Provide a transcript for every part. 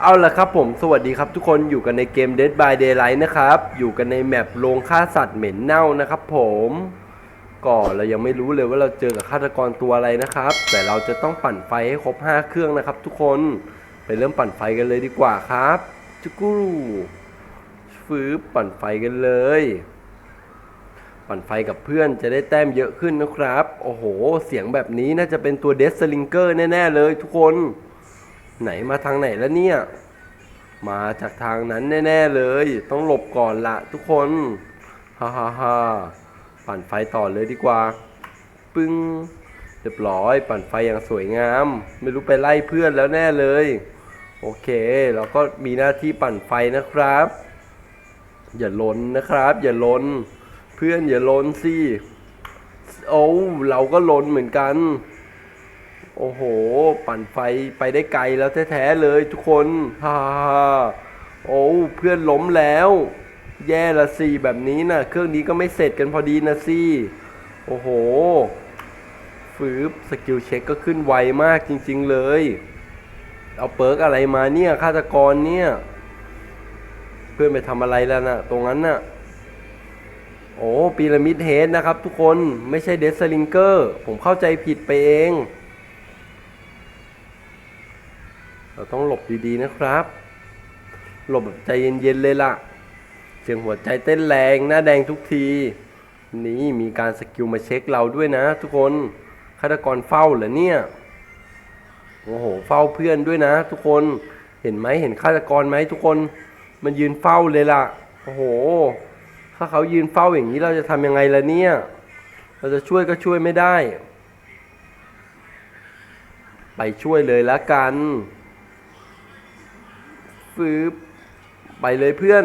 เอาละครับผมสวัสดีครับทุกคนอยู่กันในเกม Dead by Daylight นะครับ อยู่กันในแมปโรงฆ่าสัตว์เหม็นเน่านะครับผมก่อนเรายังไม่รู้เลยว่าเราเจอกับฆาตกรตัวอะไรนะครับ แต่เราจะต้องปั่นไฟให้ครบ 5 เครื่องนะครับ ทุกคนไปเริ่มปั่นไฟกันเลยดีกว่าครับจุกูรูฟืบปั่นไฟกันเลย ปั่นไฟกับเพื่อนจะได้แต้มเยอะขึ้นนะครับ โอ้โห เสียงแบบนี้น่าจะเป็นตัวเดสลิงเกอร์แน่ ๆ เลยทุกคน ไหนมาทางไหนแล้วเนี่ย มาจากทางนั้นแน่ ๆเลย ต้องหลบก่อนละทุกคนฮ่าฮ่าฮ่าปั่นไฟต่อเลยดีกว่า ปึ้งเรียบร้อย ปั่นไฟอย่างสวยงาม ไม่รู้ไปไล่เพื่อนแล้วแน่เลย โอเค เราก็มีหน้าที่ปั่นไฟนะครับ อย่าล้นนะครับ อย่าล้น เพื่อนอย่าล้นสิโอ้เราก็ล้นเหมือนกัน โอ้โห ปั่นไฟไปได้ไกลแล้วแท้ๆเลยทุกคนฮ่าโอ้เพื่อนล้มแล้ว แย่ละสิแบบนี้นะเครื่องนี้ก็ไม่เสร็จกันพอดีนะสิ โอ้โหฟืบสกิลเช็คก็ขึ้นไวมากจริง ๆเลย เอาเปิร์กอะไรมาเนี่ยฆาตกรเนี่ย เพื่อนไปทำอะไรแล้วนะตรงนั้นน่ะ โอ้พีระมิดเฮดนะครับทุกคนไม่ใช่เดสลิงเกอร์ ผมเข้าใจผิดไปเอง เราต้องหลบดีๆนะครับ หลบแบบใจเย็นๆเลยล่ะ เสียงหัวใจเต้นแรงหน้าแดงทุกที นี่มีการสกิลมาเช็คเราด้วยนะ ทุกคนฆาตกรเฝ้าเหรอเนี่ยโอ้โหเฝ้าเพื่อนด้วยนะ ทุกคนเห็นไหมเห็นฆาตกรไหมทุกคน มันยืนเฝ้าเลยล่ะโอ้โห ถ้าเขายืนเฝ้าอย่างนี้เราจะทำยังไงล่ะเนี่ย เราจะช่วยก็ช่วยไม่ได้ ไปช่วยเลยละกัน ฟืบไปเลยเพื่อน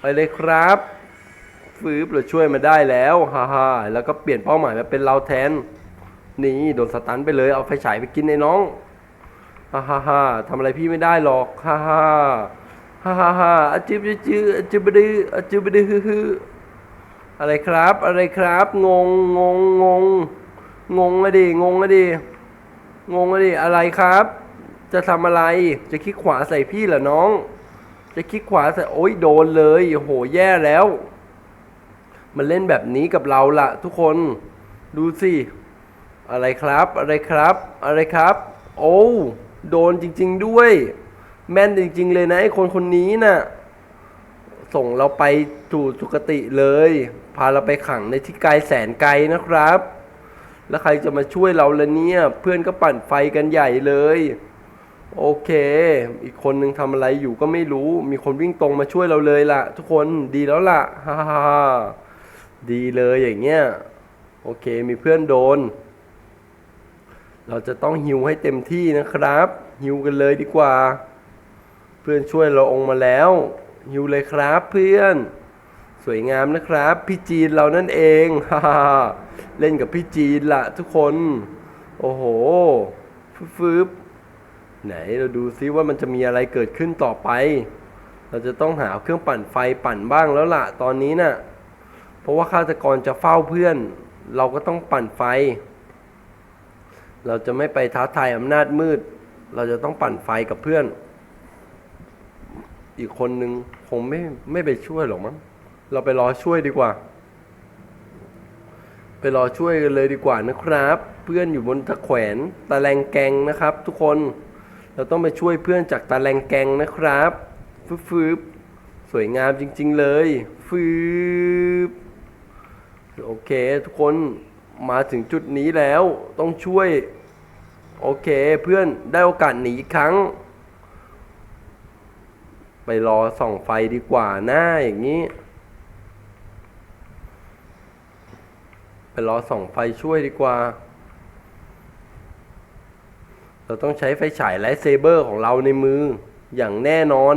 ไปเลยครับฟืบเราช่วยมาได้แล้วฮ่าฮ่าแล้วก็เปลี่ยนเป้าหมายมาเป็นเราแทน นี่โดนสตันไปเลยเอาไฟฉายไปกินในน้องฮ่าฮ่าฮ่าทำอะไรพี่ไม่ได้หรอกฮ่าฮ่าฮ่าฮ่าฮ่าอจิบจิจืออจิบดื้ออจิบดื้ออฮืออะไรครับอะไรครับงงงงงงงงอะดิงงอะดิงงอะดิอะไรครับ จะทำอะไร จะคลิกขวาใส่พี่เหรอน้อง จะคลิกขวาใส่โอ้ยโดนเลยโหแย่แล้ว มันเล่นแบบนี้กับเราละทุกคน ดูสิ อะไรครับ อะไรครับ อะไรครับ โอ้โดนจริง ๆด้วย แม่นจริง ๆ เลยนะไอ้คนคนนี้น่ะ ส่งเราไปสู่สุคติเลย พาเราไปขังในที่ไกลแสนไกลนะครับแล้วใครจะมาช่วยเราละเนี่ย เพื่อนก็ปั่นไฟกันใหญ่เลย โอเค อีกคนนึงทำอะไรอยู่ก็ไม่รู้ มีคนวิ่งตรงมาช่วยเราเลยล่ะ ทุกคนดีแล้วล่ะฮ่าฮ่าฮ่าดีเลยอย่างเงี้ย โอเค มีเพื่อนโดน เราจะต้องฮิวให้เต็มที่นะครับฮิวกันเลยดีกว่า เพื่อนช่วยเราองมาแล้วฮิวเลยครับเพื่อน สวยงามนะครับ พี่จีนเรานั่นเองฮ่าฮ่าเล่นกับพี่จีนละทุกคน โอ้โหฟืบๆ ไหนเราดูซิว่ามันจะมีอะไรเกิดขึ้นต่อไป เราจะต้องหาเครื่องปั่นไฟปั่นบ้างแล้วล่ะตอนนี้น่ะ เพราะว่าฆาตกรจะเฝ้าเพื่อน เราก็ต้องปั่นไฟ เราจะไม่ไปท้าทายอำนาจมืด เราจะต้องปั่นไฟกับเพื่อน อีกคนนึงคงไม่ไม่ไปช่วยหรอกมั้ง เราไปรอช่วยดีกว่า ไปรอช่วยกันเลยดีกว่านะครับ เพื่อนอยู่บนตะแขวนตะแลงแกงนะครับ ทุกคน เราต้องไปช่วยเพื่อนจากตะแลงแกงนะครับฟืบๆสวยงามจริง ๆ เลยฟืบโอเค ทุกคนมาถึงจุดนี้แล้วต้องช่วย โอเคเพื่อนได้โอกาสหนีอีกครั้ง ไปรอส่องไฟดีกว่าหน้าอย่างนี้ ไปรอส่องไฟช่วยดีกว่า เราต้องใช้ไฟฉายไลท์เซเบอร์ของเราในมืออย่างแน่นอน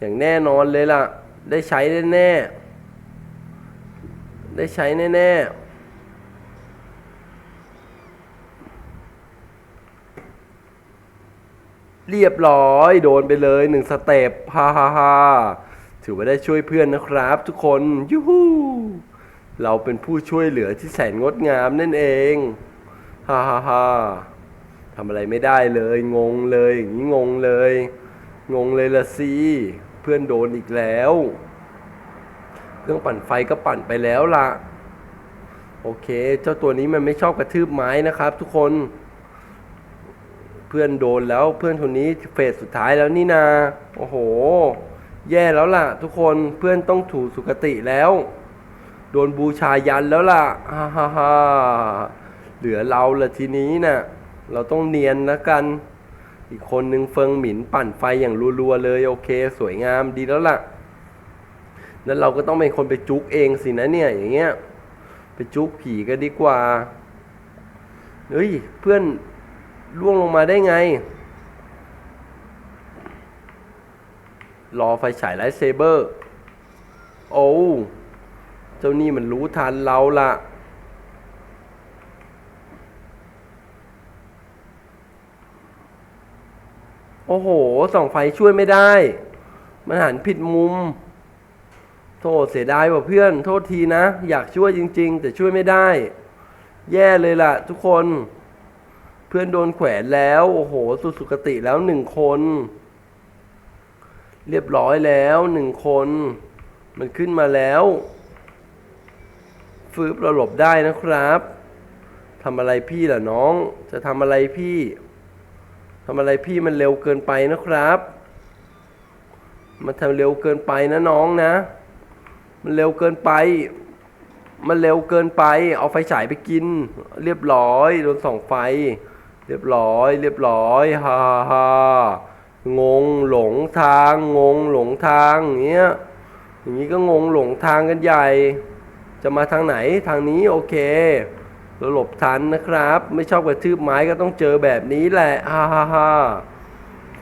อย่างแน่นอนเลยล่ะ ได้ใช้แน่ๆได้ใช้แน่ๆเรียบร้อยโดนไปเลยหนึ่งสเต็ปฮ่าฮ่าฮ่าถือว่าได้ช่วยเพื่อนนะครับ ทุกคนยูฮูเราเป็นผู้ช่วยเหลือที่แสนงดงามนั่นเองฮ่าฮ่าฮ่า ทำอะไรไม่ได้เลย งงเลยอย่างนี้งงเลย งงเลยละสิเพื่อนโดนอีกแล้วเครื่องปั่นไฟก็ปั่นไปแล้วละโอเค เจ้าตัวนี้มันไม่ชอบกระทืบไม้นะครับ ทุกคน เพื่อนโดนแล้วเพื่อนคนนี้เฟสสุดท้ายแล้วนี่นาโอ้โห แย่แล้วล่ะ ทุกคนเพื่อนต้องถูสุคติแล้ว โดนบูชายันแล้วล่ะฮ่าฮ่าฮ่าเหลือเราละทีนี้น่ะ เราต้องเนียนนะกัน อีกคนนึงเฟิงหมินปั่นไฟอย่างรัวๆเลยโอเค สวยงามดีแล้วล่ะ แล้วเราก็ต้องเป็นคนไปจุกเองสินะเนี่ย อย่างเงี้ย ไปจุกผีกันดีกว่า เฮ้ย เพื่อนล่วงลงมาได้ไง รอไฟฉายไลท์เซเบอร์ โอ้ เจ้านี่มันรู้ทันเราล่ะ โอ้โห ส่องไฟช่วยไม่ได้ มันหันผิดมุม โทษเสียดายว่ะเพื่อน โทษทีนะ อยากช่วยจริง ๆ แต่ช่วยไม่ได้ แย่เลยล่ะ ทุกคน เพื่อนโดนแขวนแล้ว โอ้โห สุสุกติแล้วหนึ่งคน เรียบร้อยแล้วหนึ่งคน มันขึ้นมาแล้วฟืบเราหลบได้นะครับทำอะไรพี่ล่ะน้อง จะทำอะไรพี่ ทำอะไรพี่มันเร็วเกินไปนะครับ มันทำเร็วเกินไปนะน้องนะ มันเร็วเกินไป มันเร็วเกินไป เอาไฟฉายไปกิน เรียบร้อยโดนส่องไฟ เรียบร้อย เรียบร้อยฮ่าฮ่างงหลงทางงงหลงทางอย่างเงี้ยอย่างนี้ก็งงหลงทางกันใหญ่ จะมาทางไหนทางนี้โอเค หลบทันนะครับ ไม่ชอบกระทืบไม้ก็ต้องเจอแบบนี้แหละฮ่าฮ่าฮ่า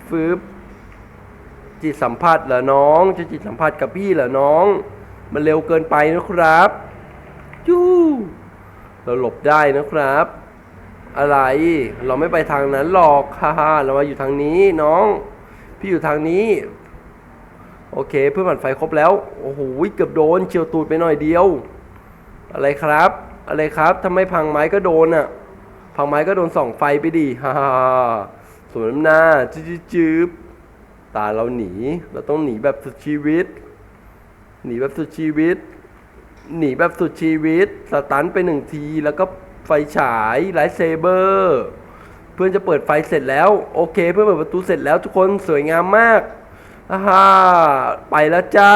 ฟืบจิตสัมผัสเหรอน้อง จะจิตสัมผัสกับพี่เหรอน้อง มันเร็วเกินไปนะครับจู้เราหลบได้นะครับ อะไร เราไม่ไปทางนั้นหรอกฮ่าฮ่าเรามาอยู่ทางนี้น้อง พี่อยู่ทางนี้ โอเค เพื่อนผ่านไฟครบแล้ว โอ้โหเกือบโดนเฉียวตูดไปหน่อยเดียว อะไรครับ อะไรครับทำไมพังไม้ก็โดนอะ พังไม้ก็โดนส่องไฟไปดิฮ่าสวนหน้าจืบจืบตาเราหนี เราต้องหนีแบบสุดชีวิต หนีแบบสุดชีวิต หนีแบบสุดชีวิต สตันไปหนึ่งทีแล้วก็ไฟฉายไลท์เซเบอร์ เพื่อนจะเปิดไฟเสร็จแล้ว โอเค เพื่อนเปิดประตูเสร็จแล้วทุกคนสวยงามมาก อาฮ่าไปแล้วจ้า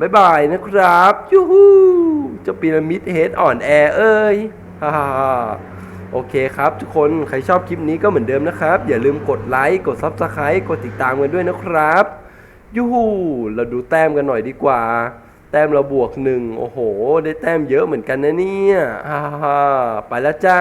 บ๊ายบายนะครับยูฮูเจ้าพีระมิดเฮดอ่อนแอเอ้ยฮ่าฮ่าโอเคครับทุกคนใครชอบคลิปนี้ก็เหมือนเดิมนะครับ อย่าลืมกดไลค์กด Subscribe กดติดตามกันด้วยนะครับยูฮูเราดูแต้มกันหน่อยดีกว่า แต้มเราบวกหนึ่งโอ้โห ได้แต้มเยอะเหมือนกันนะเนี่ยฮ่าฮ่าฮ่าไปแล้วจ้า